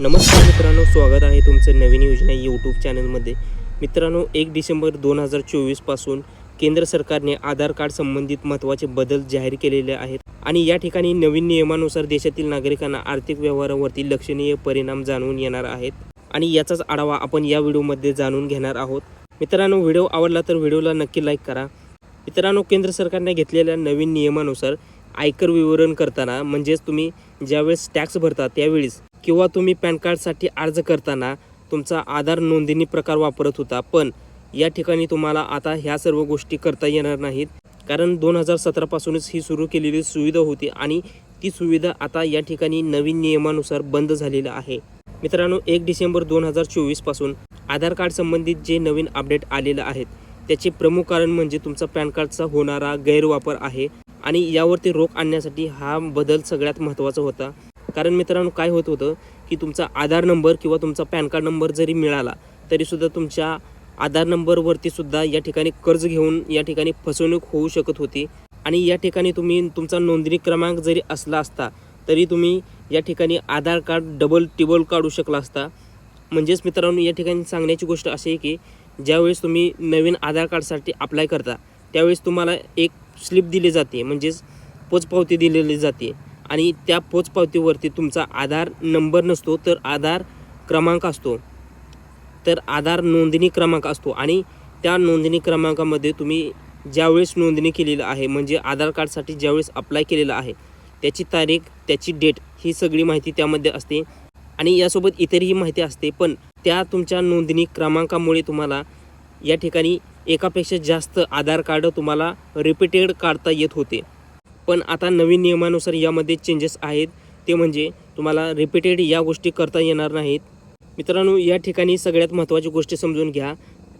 नमस्कार मित्रांनो स्वागत आहे तुमचं नवीन योजना यूट्यूब चॅनलमध्ये मित्रांनो एक डिसेंबर दोन हजार चोवीसपासून केंद्र सरकारने आधार कार्ड संबंधित महत्त्वाचे बदल जाहीर केलेले आहेत आणि या ठिकाणी नवीन नियमानुसार देशातील नागरिकांना आर्थिक व्यवहारावरती लक्षणीय परिणाम जाणून येणार आहेत. आणि याचाच आढावा आपण या व्हिडिओमध्ये जाणून घेणार आहोत. मित्रांनो व्हिडिओ आवडला तर व्हिडिओला नक्की लाईक करा. मित्रांनो केंद्र सरकारने घेतलेल्या नवीन नियमानुसार आयकर विवरण करताना म्हणजेच तुम्ही ज्यावेळेस टॅक्स भरता त्यावेळेस किंवा तुम्ही पॅन कार्डसाठी अर्ज करताना तुमचा आधार नोंदणी प्रकार वापरत होता पण या ठिकाणी तुम्हाला आता ह्या सर्व गोष्टी करता येणार नाहीत. कारण दोन हजार सतरापासूनच ही सुरू केलेली सुविधा होती आणि ती सुविधा आता या ठिकाणी नवीन नियमानुसार बंद झालेलं आहे. मित्रांनो एक डिसेंबर दोन हजार चोवीसपासून आधार कार्ड संबंधित जे नवीन अपडेट आलेलं आहेत त्याचे प्रमुख कारण म्हणजे तुमचा पॅन कार्डचा होणारा गैरवापर आहे आणि यावरती रोख आणण्यासाठी हा बदल सगळ्यात महत्त्वाचा होता. कारण मित्रांनो काय होत होतं की तुमचा आधार नंबर किंवा तुमचा पॅन कार्ड नंबर जरी मिळाला तरीसुद्धा तुमच्या आधार नंबरवरती सुद्धा या ठिकाणी कर्ज घेऊन या ठिकाणी फसवणूक होऊ शकत होती. आणि या ठिकाणी तुम्ही तुमचा नोंदणी क्रमांक जरी असला असता तरी तुम्ही या ठिकाणी आधार कार्ड डबल टिबल काढू शकला असता. म्हणजेच मित्रांनो या ठिकाणी सांगण्याची गोष्ट अशी आहे की ज्यावेळेस तुम्ही नवीन आधार कार्डसाठी अप्लाय करता त्यावेळेस तुम्हाला एक स्लिप दिली जाते म्हणजेच पोचपावती दिलेली जाते. आणि त्या पोचपावतीवरती तुमचा आधार नंबर नसतो तर आधार क्रमांक असतो. तर आधार नोंदणी क्रमांक असतो आणि त्या नोंदणी क्रमांकामध्ये तुम्ही ज्यावेळेस नोंदणी केलेलं आहे म्हणजे आधार कार्डसाठी ज्यावेळेस अप्लाय केलेलं आहे त्याची तारीख त्याची डेट ही सगळी माहिती त्यामध्ये असते. आणि यासोबत इतरही माहिती असते पण त्या तुमच्या नोंदणी क्रमांकामुळे तुम्हाला या ठिकाणी एकापेक्षा जास्त आधार कार्ड तुम्हाला रिपीटेड काढता येत होते. पण आता नवीन नियमानुसार यामध्ये चेंजेस आहेत. ते म्हणजे तुम्हाला रिपीटेड या गोष्टी करता येणार नाहीत. मित्रांनो या ठिकाणी सगळ्यात महत्त्वाची गोष्ट समजून घ्या.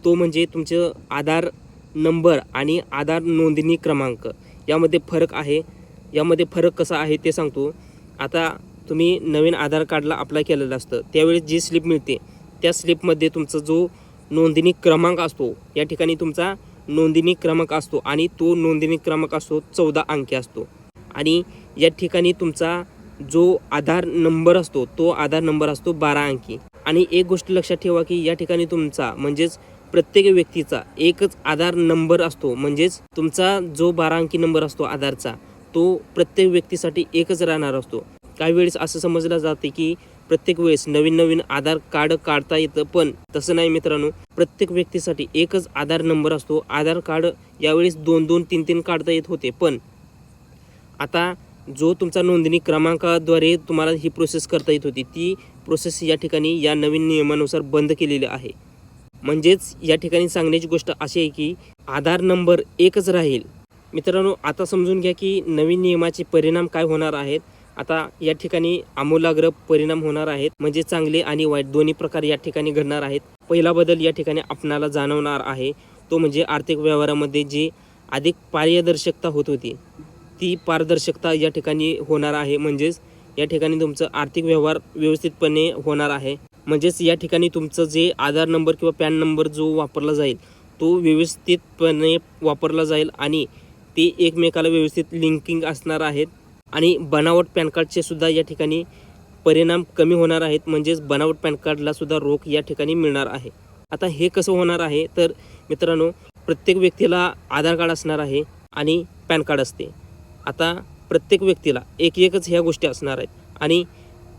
तो म्हणजे तुमचं आधार नंबर आणि आधार नोंदणी क्रमांक. यामध्ये फरक आहे. यामध्ये फरक कसा आहे ते सांगतो. आता तुम्ही नवीन आधार कार्डला अप्लाय केलेलं असतं. त्यावेळेस जी स्लिप मिळते त्या स्लिपमध्ये तुमचा जो नोंदणी क्रमांक असतो या ठिकाणी तुमचा नोंदणी क्रमांक असतो आणि तो नोंदणी क्रमांक असतो चौदा अंकी असतो. आणि या ठिकाणी तुमचा जो आधार नंबर असतो तो आधार नंबर असतो बारा अंकी. आणि एक गोष्ट लक्षात ठेवा की या ठिकाणी तुमचा म्हणजेच प्रत्येक व्यक्तीचा एकच आधार नंबर असतो म्हणजेच तुमचा जो बारा अंकी नंबर असतो आधारचा तो प्रत्येक व्यक्तीसाठी एकच राहणार असतो. काही वेळेस असं समजलं जाते की प्रत्येक वेळेस नवीन नवीन आधार कार्ड काढता येतं पण तसं नाही मित्रांनो. प्रत्येक व्यक्तीसाठी एकच आधार नंबर असतो. आधार कार्ड यावेळेस दोन दोन तीन तीन काढता येत होते पण आता जो तुमचा नोंदणी क्रमांकाद्वारे तुम्हाला ही प्रोसेस करता येत होती ती प्रोसेस या ठिकाणी या नवीन नियमानुसार बंद केलेली आहे. म्हणजेच या ठिकाणी सांगण्याची गोष्ट अशी आहे की आधार नंबर एकच राहील. मित्रांनो आता समजून घ्या की नवीन नियमाचे परिणाम काय होणार आहेत. आता या ठिकाणी आमूलाग्र परिणाम होणार आहेत. म्हणजे चांगले आणि वाईट दोन्ही प्रकार या ठिकाणी घडणार आहेत. पहिला बदल या ठिकाणी आपणाला जाणवणार आहे. तो म्हणजे आर्थिक व्यवहारामध्ये जी अधिक पारदर्शकता होत होती ती पारदर्शकता या ठिकाणी होणार आहे. म्हणजेच या ठिकाणी तुमचं आर्थिक व्यवहार व्यवस्थितपणे होणार आहे. म्हणजेच या ठिकाणी तुमचं जे आधार नंबर किंवा पॅन नंबर जो वापरला जाईल तो व्यवस्थितपणे वापरला जाईल आणि ते एकमेकाला व्यवस्थित लिंकिंग असणार आहेत. आणि बनावट पॅन कार्डचे सुद्धा या ठिकाणी परिणाम कमी होणार आहेत. म्हणजेच बनावट पॅन कार्डला सुद्धा रोख या ठिकाणी मिळणार आहे. आता हे कसं होणार आहे? तर मित्रांनो प्रत्येक व्यक्तीला आधार कार्ड असणार आहे आणि पॅन कार्ड असते. आता प्रत्येक व्यक्तीला एक एकच ह्या गोष्टी असणार आहेत. आणि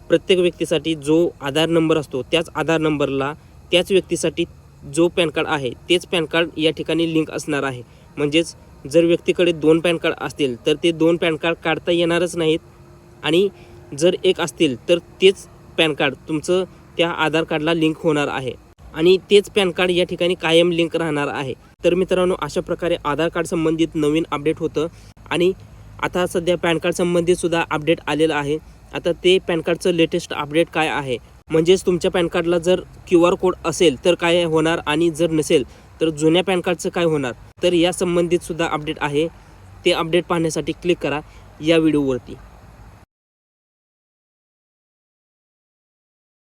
प्रत्येक व्यक्तीसाठी जो आधार नंबर असतो त्याच आधार नंबरला त्याच व्यक्तीसाठी जो पॅन कार्ड आहे तेच पॅन कार्ड या ठिकाणी लिंक असणार आहे. म्हणजेच जर व्यक्तीकडे दोन पॅन कार्ड असतील तर ते दोन पॅन कार्ड काढता येणारच नाहीत. आणि जर एक असतील तर तेच पॅन कार्ड तुमचं त्या आधार कार्डला लिंक होणार आहे. आणि तेच पॅन कार्ड या ठिकाणी कायम लिंक राहणार आहे. तर मित्रांनो अशा प्रकारे आधार कार्ड संबंधित नवीन अपडेट होतं. आणि आता सध्या पॅन कार्ड संबंधित सुद्धा अपडेट आलेलं आहे. आता ते पॅन कार्डचं लेटेस्ट अपडेट काय आहे? म्हणजेच तुमच्या पॅन कार्डला जर क्यू आर कोड असेल तर काय होणार? आणि जर नसेल तर जुन्या पॅन कार्डचं काय होणार? तर या संबंधित सुद्धा अपडेट आहे. ते अपडेट पाहण्यासाठी क्लिक करा या व्हिडिओवरती